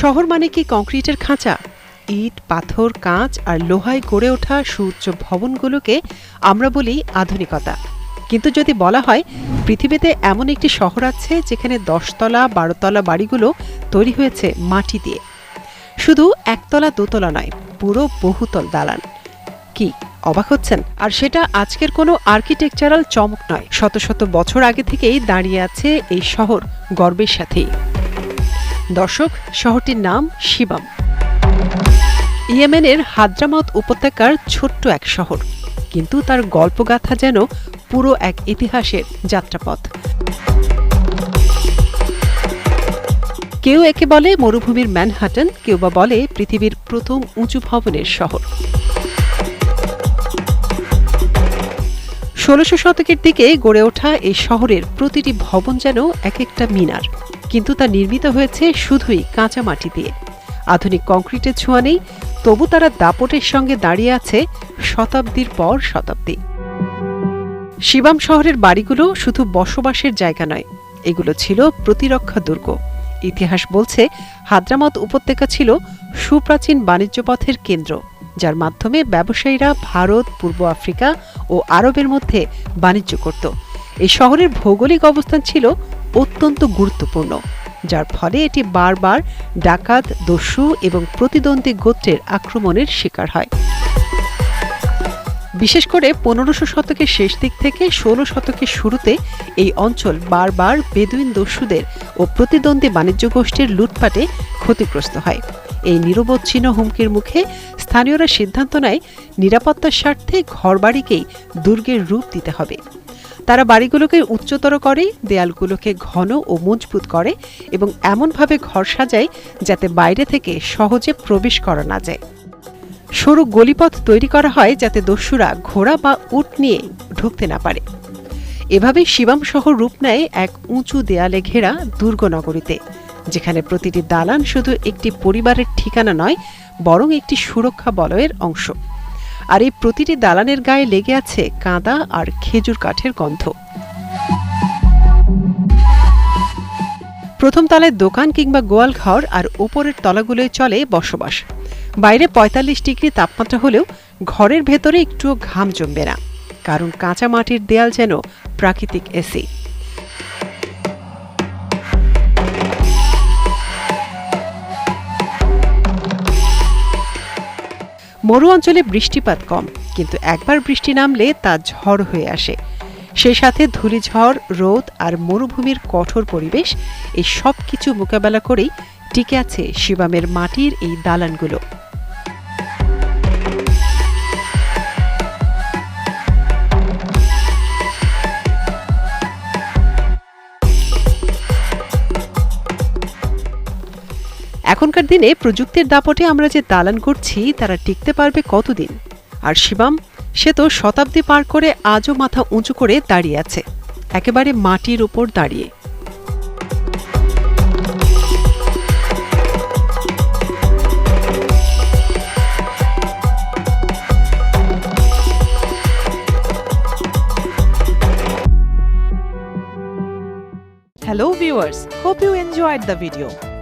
শহর মানে কি কংক্রিটের খাঁচা? ইট, পাথর, কাঁচ আর লোহায় গড়ে ওঠা সুউচ্চ ভবনগুলোকে আমরা বলি আধুনিকতা। কিন্তু যদি বলা হয়, পৃথিবীতে এমন একটি শহর আছে যেখানে দশতলা, বারোতলা বাড়িগুলো তৈরি হয়েছে মাটি দিয়ে। শুধু একতলা, দোতলা নয়, পুরো বহুতল দালান। কি, অবাক হচ্ছেন? আর সেটা আজকের কোনো আর্কিটেকচারাল চমক নয়। শত শত বছর আগে থেকেই দাঁড়িয়ে আছে এই শহর গর্বের সাথেই। দর্শক, শহরটির নাম শিবাম। ইয়েমেনের হাদ্রামাত উপত্যকার ছোট্ট এক শহর। কিন্তু তার গল্পগাথা যেন পুরো এক ইতিহাসের যাত্রাপথ। কেউ একে বলে মরুভূমির ম্যানহাটন, কেউ বা বলে পৃথিবীর প্রথম উঁচু ভবনের শহর। ষোলশো শতকের দিকে গড়ে ওঠা এই শহরের প্রতিটি ভবন যেন এক একটা মিনার। কিন্তু তা নির্মিত হয়েছে শুধুই কাঁচা মাটি দিয়ে আধুনিক কংক্রিটের ছোঁয়া নেই, তবু তারা দাপটের সঙ্গে দাঁড়িয়ে আছে শতাব্দীর পর শতাব্দী। শিবাম শহরের বাড়িগুলো শুধু বসবাসের জায়গা নয়, এগুলো ছিল প্রতিরক্ষা দুর্গ। ইতিহাস বলছে, হাদ্রামত উপত্যকা ছিল সুপ্রাচীন বাণিজ্য পথের কেন্দ্র, যার মাধ্যমে ব্যবসায়ীরা ভারত, পূর্ব আফ্রিকা ও আরবের মধ্যে বাণিজ্য করত। এই শহরের ভৌগোলিক অবস্থান ছিল অত্যন্ত গুরুত্বপূর্ণ, যার ফলে এটি বারবার ডাকাত, দস্যু এবং প্রতিদ্বন্দ্বী গোত্রের আক্রমণের শিকার হয়। বিশেষ করে পনেরোশো শতকের শেষ দিক থেকে ষোলো শতকের শুরুতে এই অঞ্চল বারবার বেদুইন দস্যুদের ও প্রতিদ্বন্দ্বী বাণিজ্য গোষ্ঠীর লুটপাটে ক্ষতিগ্রস্ত হয়। এই নিরবচ্ছিন্ন হুমকির মুখে স্থানীয়রা সিদ্ধান্ত নেয়, নিরাপত্তার স্বার্থে ঘরবাড়িকেই দুর্গের রূপ দিতে হবে। তারা বাড়িগুলোকে উচ্চতর করে, দেয়ালগুলোকে ঘন ও মজবুত করে এবং এমনভাবে ঘর সাজায় যাতে বাইরে থেকে সহজে প্রবেশ করা না যায়। সরু গলিপথ তৈরি করা হয় যাতে দস্যুরা ঘোড়া বা উট নিয়ে ঢুকতে না পারে। এভাবে শিবাম শহর রূপ নেয় এক উঁচু দেয়ালে ঘেরা দুর্গনগরীতে, যেখানে প্রতিটি দালান শুধু একটি পরিবারের ঠিকানা নয়, বরং একটি সুরক্ষা বলয়ের অংশ। আর এই প্রতিটি দালানের গায়ে লেগে আছে কাঁদা আর খেজুর কাঠের গন্ধ। প্রথম তলায় দোকান কিংবা গোয়াল ঘর আর উপরের তলাগুলোয় চলে বসবাস। বাইরে ৪৫ ডিগ্রি তাপমাত্রা হলেও ঘরের ভেতরে একটুও ঘাম জমবে না। কারণ কাঁচা মাটির দেয়াল যেন প্রাকৃতিক এসি। মরু অঞ্চলে বৃষ্টিপাত কম, কিন্তু একবার বৃষ্টি নামলে তা ঝড় হয়ে আসে। সে সাথে ধূলিঝড়, রোদ আর মরুভূমির কঠোর পরিবেশ, এই সব কিছু মোকাবেলা করেই টিকে আছে শিবামের মাটির এই দালানগুলো। এখনকার দিনে প্রযুক্তির দাপটে আমরা যে দালান করছি, তারা টিকতে পারবে কতদিন? আর শিবাম, সে তো শতাব্দী পার করে আজও মাথা উঁচু করে দাঁড়িয়ে আছে। একেবারে মাটির উপর দাঁড়িয়ে। Hello viewers hope you enjoyed the video